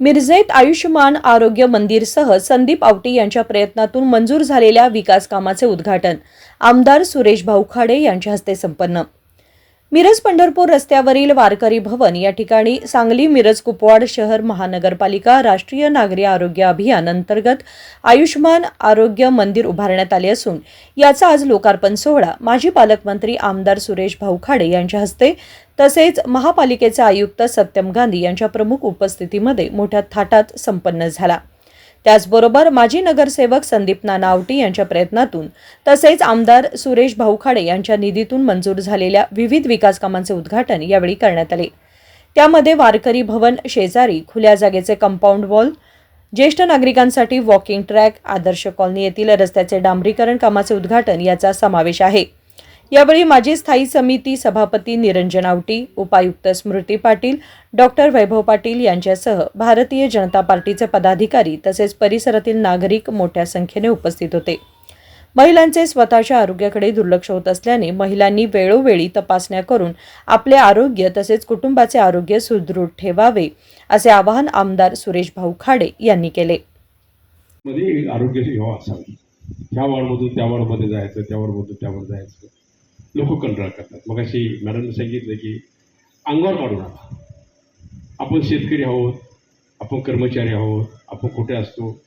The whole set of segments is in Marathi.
मिरजेत आयुष्यमान आरोग्य मंदिरसह संदीप आवटी यांच्या प्रयत्नातून मंजूर झालेल्या विकास कामाचे उद्घाटन. आमदार सुरेश भाऊखाडे यांच्या हस्ते संपन्न. मिरज पंढरपूर रस्त्यावरील वारकरी भवन या ठिकाणी सांगली मिरज कुपवाड शहर महानगरपालिका राष्ट्रीय नागरी आरोग्य अभियान अंतर्गत आयुष्मान आरोग्य मंदिर उभारण्यात आले असून याचा आज लोकार्पण सोहळा माजी पालकमंत्री आमदार सुरेश भाऊ खाडे यांच्या हस्ते तसेच महापालिकेचे आयुक्त सत्यम गांधी यांच्या प्रमुख उपस्थितीमध्ये मोठ्या थाटात संपन्न झाला. त्याचबरोबर माजी नगरसेवक संदीप नानावटी यांच्या प्रयत्नातून तसेच आमदार सुरेश भाऊखाडे यांच्या निधीतून मंजूर झालेल्या विविध विकास कामांचे उद्घाटन यावेळी करण्यात आले. त्यामध्ये वारकरी भवन शेजारी खुल्या जागेचे कंपाऊंड वॉल ज्येष्ठ नागरिकांसाठी वॉकिंग ट्रॅक आदर्श कॉलनी येथील रस्त्याचे डांबरीकरण कामाचे उद्घाटन याचा समावेश आहे. यावेळी माजी स्थायी समिती सभापती निरंजन आवटी उपायुक्त स्मृती पाटील डॉक्टर वैभव पाटील यांच्यासह भारतीय जनता पार्टीचे पदाधिकारी तसेच परिसरातील नागरिक मोठ्या संख्येने उपस्थित होते. महिलांचे स्वतःच्या आरोग्याकडे दुर्लक्ष होत असल्याने महिलांनी वेळोवेळी तपासण्या करून आपले आरोग्य तसेच कुटुंबाचे आरोग्य सुदृढ ठेवावे असे आवाहन आमदार सुरेश भाऊ खाडे यांनी केले. आरोग्य सेवा असावी. ह्या वॉर्डमधून त्या वॉर्डमध्ये जायचं त्या वॉर्डमधून त्यावर जायचं. लोक कंटाळ करतात. मग अशी मॅडमने सांगितलं की अंगावर काढू नका. आपण शेतकरी आहोत आपण कर्मचारी आहोत आपण कुठे असतो?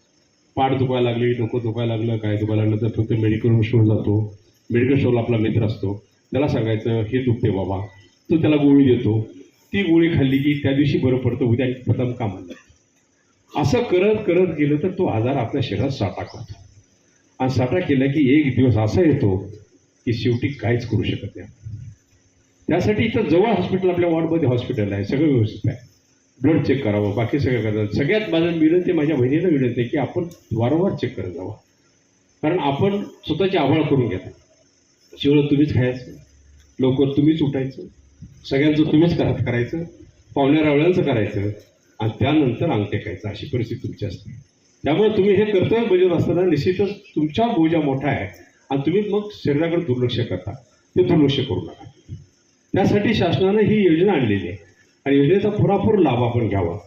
पाठ दुखायला लागली डोकं दुखायला लागलं काय दुखायला लागलं तर फक्त मेडिकल स्टोर जातो. मेडिकल स्टोरला आपला मित्र असतो. त्याला सांगायचं हे दुखते बाबा. तो त्याला गोळी देतो. ती गोळी खाल्ली की त्या दिवशी बरं पडतं उद्या प्रथम का म्हणलं असं करत करत गेलं तर तो आजार आपल्या शरीरात साठा करतो. आणि साठा केला की एक दिवस असा येतो की शेवटी काहीच करू शकत नाही. त्यासाठी इथं जवळ हॉस्पिटल आपल्या वॉर्डमध्ये हॉस्पिटल आहे सगळं व्यवस्थित आहे. ब्लड चेक करावं बाकी सगळं करावं. सगळ्यात माझं विनंती माझ्या बहिणीला विनंती आहे की आपण वारंवार चेक करत जावा कारण आपण स्वतःची आभाळ करून घ्या शेवट तुम्हीच खायचं लवकर तुम्हीच उठायचं सगळ्यांचं तुम्हीच करा करायचं पाहुण्या रावळ्यांचं करायचं आणि त्यानंतर अंग टेकायचं अशी परिस्थिती तुमची असते. त्यामुळे तुम्ही हे कर्तव्य बजावत असताना निश्चितच तुमचा बोजा मोठा आहे आणि तुम्ही मग शरीराकडे दुर्लक्ष करता. ते दुर्लक्ष करू नका. त्यासाठी शासनानं ही योजना आणलेली आहे. आणि योजनेचा पुरापूर लाभ आपण घ्यावा.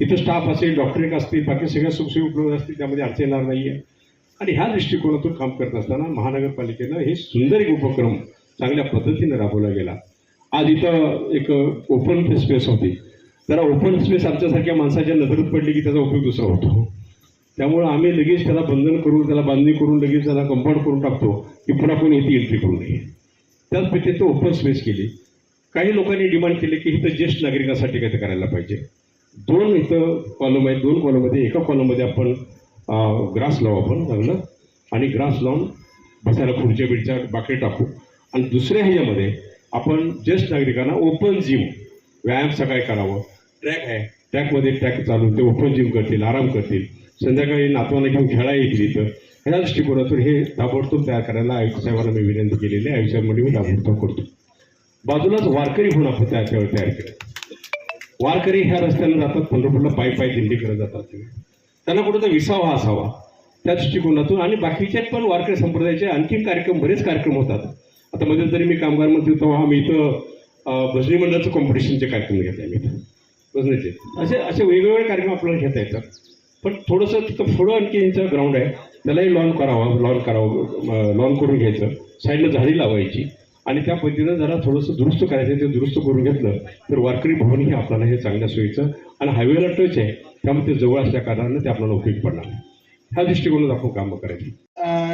इथं स्टाफ असेल डॉक्टर एक असतील बाकी सगळ्या सुखसोयी उपलब्ध असतील त्यामध्ये अडचण येणार नाही आहे आणि ह्या दृष्टिकोनातून काम करत असताना महानगरपालिकेनं हे सुंदर एक उपक्रम चांगल्या पद्धतीनं राबवला गेला. आज इथं एक ओपन स्पेस होती. जरा ओपन स्पेस आमच्यासारख्या माणसाच्या नजरेत पडली की त्याचा उपयोग दुसरा होतो. त्यामुळं आम्ही लगेच त्याला बंधन करून त्याला बांधणी करून लगेच त्याला कंपाऊंड करून टाकतो की पुन्हा कोणी इथे एंट्री करू नये. त्याच तो ओपन स्पेस केली. काही लोकांनी डिमांड केली की इथं ज्येष्ठ नागरिकांसाठी काहीतरी करायला पाहिजे. दोन इथं कॉलम आहेत दोन कॉलममध्ये एका कॉलममध्ये आपण ग्रास लावू आपण चांगलं. आणि ग्रास लावून बसायला खुर्च्या बिडच्या बाकडे टाकू. आणि दुसऱ्या ह्याच्यामध्ये आपण ज्येष्ठ नागरिकांना ओपन जिम व्यायाम सकाळी करावं. ट्रॅक आहे. ट्रॅकमध्ये ट्रॅक चालून ते ओपन जिम करतील आराम करतील. संध्याकाळी नातवांना घेऊन खेळा येतील इथं. ह्या दृष्टिकोनातून हे ताबडतोब तयार करायला आयुक्त साहेबांना मी विनंती केलेली आहे. आयुष्यामध्ये मी ताबडतोब करतो. बाजूलाच वारकरी होऊन आपण त्या त्यावेळी तयार केलं. वारकरी ह्या रस्त्यानं जातात पंढरपूरला पायी पायी दिंडी करत जातात त्यांना कुठं विसावा असावा. त्या दृष्टिकोनातून आणि बाकीचे पण वारकरी संप्रदायाचे आणखी कार्यक्रम बरेच कार्यक्रम होतात. आता मध्ये जरी मी कामगार मंत्री तेव्हा मी इथं भजनी मंडळाचं कॉम्पिटिशनचे कार्यक्रम घेतले मी भजनीचे. असे असे वेगवेगळे कार्यक्रम आपल्याला घेता येतात. पण थोडंसं तिथं पुढं आणखी यांचं ग्राउंड आहे. त्यालाही लॉन करावा लॉन करावं लॉन करून घ्यायचं. साईडला झाडी लावायची. आणि त्या पद्धतीनं जरा थोडंसं दुरुस्त करायचं ते दुरुस्त करून घेतलं तर वारकरी भवन हे आपल्याला हे चांगल्या सोयीचं आणि हायवेला टच आहे. त्यामुळे ते जवळ असल्या कारणानं ते आपल्याला उपयोग पडणार ह्या दृष्टिकोनात आपण कामं करायची.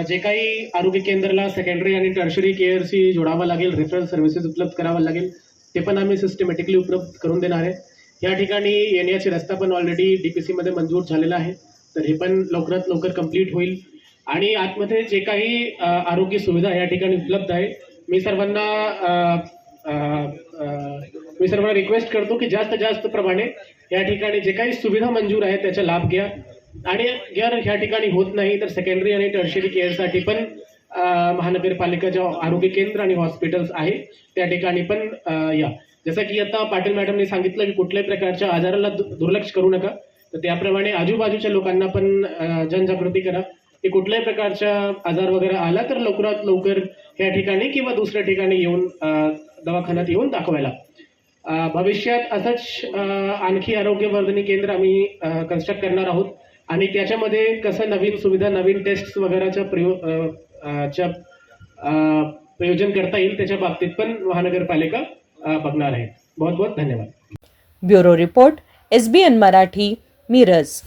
जे काही आरोग्य केंद्राला सेकंडरी आणि टर्शरी केअरशी जोडावं लागेल रेफरल सर्व्हिसेस उपलब्ध करावं लागेल ते पण आम्ही सिस्टमॅटिकली उपलब्ध करून देणार आहे. या ठिकाणी येण्याची रस्ता पण ऑलरेडी डी पी सीमध्ये मंजूर झालेला आहे. तर हे पण लवकरात लवकर कंप्लीट होईल. आणि आतमध्ये जे काही आरोग्य सुविधा या ठिकाणी उपलब्ध आहे मी सर्वांना मी सर्वांना रिक्वेस्ट करतो की जास्त जास्त प्रमाणे या ठिकाणी जे काही सुविधा मंजूर आहे त्याचा लाभ घ्या. आणि जर ह्या ठिकाणी होत नाही तर सेकंडरी आणि टर्शरी केअरसाठी पण महानगरपालिका ज्या आरोग्य केंद्र आणि हॉस्पिटल्स आहे त्या ठिकाणी पण या. जसं की आता पाटील मॅडमने सांगितलं की कुठल्याही प्रकारच्या आजाराला दुर्लक्ष करू नका. तर त्याप्रमाणे आजूबाजूच्या लोकांना पण जनजागृती करा. की कुठल्याही प्रकारच्या आजार वगैरे आला तर लवकरात लवकर या ठिकाणी किंवा दुसऱ्या ठिकाणी येऊन दवाखान्यात येऊन दाखवायला. भविष्यात असंच आणखी आरोग्यवर्धनी केंद्र आम्ही कन्स्ट्रक्ट करणार आहोत. आणि त्याच्यामध्ये कसं नवीन सुविधा नवीन टेस्ट वगैरेच्या प्रयो च्या प्रयोजन करता येईल त्याच्या बाबतीत पण महानगरपालिका बघणार आहे. बहुत बहुत धन्यवाद. Bureau report S B N Marathi Miraj.